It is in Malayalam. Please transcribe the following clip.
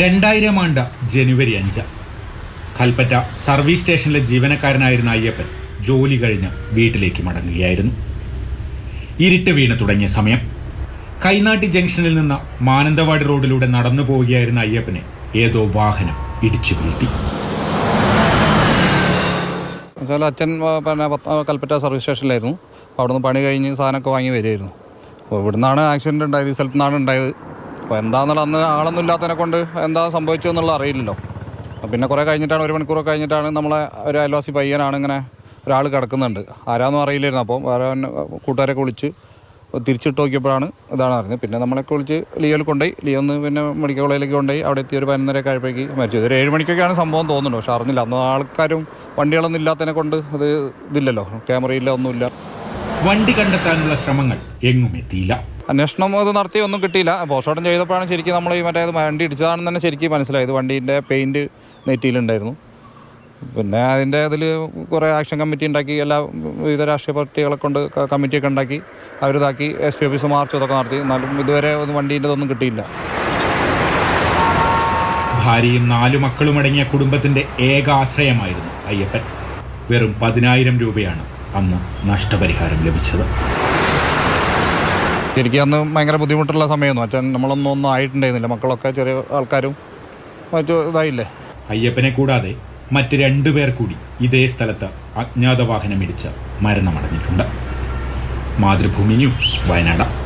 രണ്ടായിരം ആണ്ട ജനുവരി അഞ്ച്. കൽപ്പറ്റ സർവീസ് സ്റ്റേഷനിലെ ജീവനക്കാരനായിരുന്ന അയ്യപ്പൻ ജോലി കഴിഞ്ഞ് വീട്ടിലേക്ക് മടങ്ങുകയായിരുന്നു. ഇരുട്ട് വീണ് തുടങ്ങിയ സമയം കൈനാട്ടി ജംഗ്ഷനിൽ നിന്ന് മാനന്തവാടി റോഡിലൂടെ നടന്നു പോവുകയായിരുന്ന അയ്യപ്പനെ ഏതോ വാഹനം ഇടിച്ചു വീഴ്ത്തി. എന്നുവെച്ചാൽ അച്ഛൻ പിന്നെ കൽപ്പറ്റ സർവീസ് സ്റ്റേഷനിലായിരുന്നു. അപ്പോൾ അവിടുന്ന് പണി കഴിഞ്ഞ് സാധനമൊക്കെ വാങ്ങി വരികയായിരുന്നു. അപ്പോൾ ഇവിടുന്നാണ് ആക്സിഡന്റ് ഉണ്ടായത് ഈ സ്ഥലത്തു നിന്നാണ് ഉണ്ടായത്. അപ്പോൾ എന്താണെന്നുള്ള അന്ന് ആളൊന്നും ഇല്ലാത്തതിനെ കൊണ്ട് എന്താ സംഭവിച്ചു എന്നുള്ള അറിയില്ലല്ലോ. പിന്നെ കുറേ കഴിഞ്ഞിട്ടാണ് ഒരു മണിക്കൂർ കഴിഞ്ഞിട്ടാണ് നമ്മളെ ഒരു അയൽവാസി പയ്യനാണ് ഇങ്ങനെ ഒരാൾ കിടക്കുന്നുണ്ട്. ആരാന്നും അറിയില്ലായിരുന്നു. അപ്പോൾ വേറെ കൂട്ടുകാരൊക്കെ വിളിച്ച് തിരിച്ചിട്ട് നോക്കിയപ്പോഴാണ് ഇതാണ് അറിഞ്ഞത്. പിന്നെ നമ്മളൊക്കെ വിളിച്ച് ലിയോയിൽ കൊണ്ടുപോയി. ലിയോ ഒന്ന് പിന്നെ മെഡിക്കൽ കോളേജിലേക്ക് കൊണ്ടുപോയി. അവിടെ എത്തി ഒരു പതിനൊന്നര ആയപ്പോഴേക്ക് മരിച്ചു. ഒരു ഏഴ് മണിക്കൊക്കെയാണ് സംഭവം തോന്നുന്നു പക്ഷെ അറിഞ്ഞില്ല. അന്ന് ആൾക്കാരും വണ്ടികളൊന്നും ഇല്ലാത്തതിനെ കൊണ്ട് ഇത് ഇതില്ലല്ലോ. ക്യാമറയില്ല ഒന്നുമില്ല. വണ്ടി കണ്ടെത്താനുള്ള ശ്രമങ്ങൾ എങ്ങും എത്തിയില്ല. അന്വേഷണം അത് നടത്തി ഒന്നും കിട്ടിയില്ല. പോസ്റ്റ്മോർട്ടം ചെയ്തപ്പോഴാണ് ശരിക്കും നമ്മൾ ഈ മറ്റേ വണ്ടി ഇടിച്ചതാണെന്ന് തന്നെ ശരിക്കും മനസ്സിലായത്. വണ്ടീന്റെ പെയിന്റ് നെറ്റിയിലുണ്ടായിരുന്നു. പിന്നെ അതിന്റെ അതിൽ കുറേ ആക്ഷൻ കമ്മിറ്റി ഉണ്ടാക്കി എല്ലാ വിവിധ രാഷ്ട്രീയ പാർട്ടികളെ കൊണ്ട് കമ്മിറ്റിയൊക്കെ ഉണ്ടാക്കി അവരിതാക്കി എസ് പി ഓഫീസ് മാർച്ച് ഇതൊക്കെ നടത്തി. എന്നാലും ഇതുവരെ ഒന്നും വണ്ടീന്റെ ഇതൊന്നും കിട്ടിയില്ല. ഭാര്യയും നാലു മക്കളും അടങ്ങിയ കുടുംബത്തിന്റെ ഏക ആശ്രയമായിരുന്നു അയ്യപ്പൻ. വെറും പതിനായിരം രൂപയാണ് അന്ന് നഷ്ടപരിഹാരം ലഭിച്ചത്. ശരിക്കും അന്ന് ഭയങ്കര ബുദ്ധിമുട്ടുള്ള സമയമായിരുന്നു അച്ഛൻ നമ്മളൊന്നും ഒന്നും ആയിട്ടുണ്ടായിരുന്നില്ല. മക്കളൊക്കെ ചെറിയ ആൾക്കാരും മറ്റു ഇതായില്ലേ? അയ്യപ്പനെ കൂടാതെ മറ്റ് രണ്ടുപേർ കൂടി ഇതേ സ്ഥലത്ത് അജ്ഞാത വാഹനം വാഹനമിടിച്ച് മരണമടഞ്ഞിട്ടുണ്ട്. മാതൃഭൂമി ന്യൂസ് വയനാട്.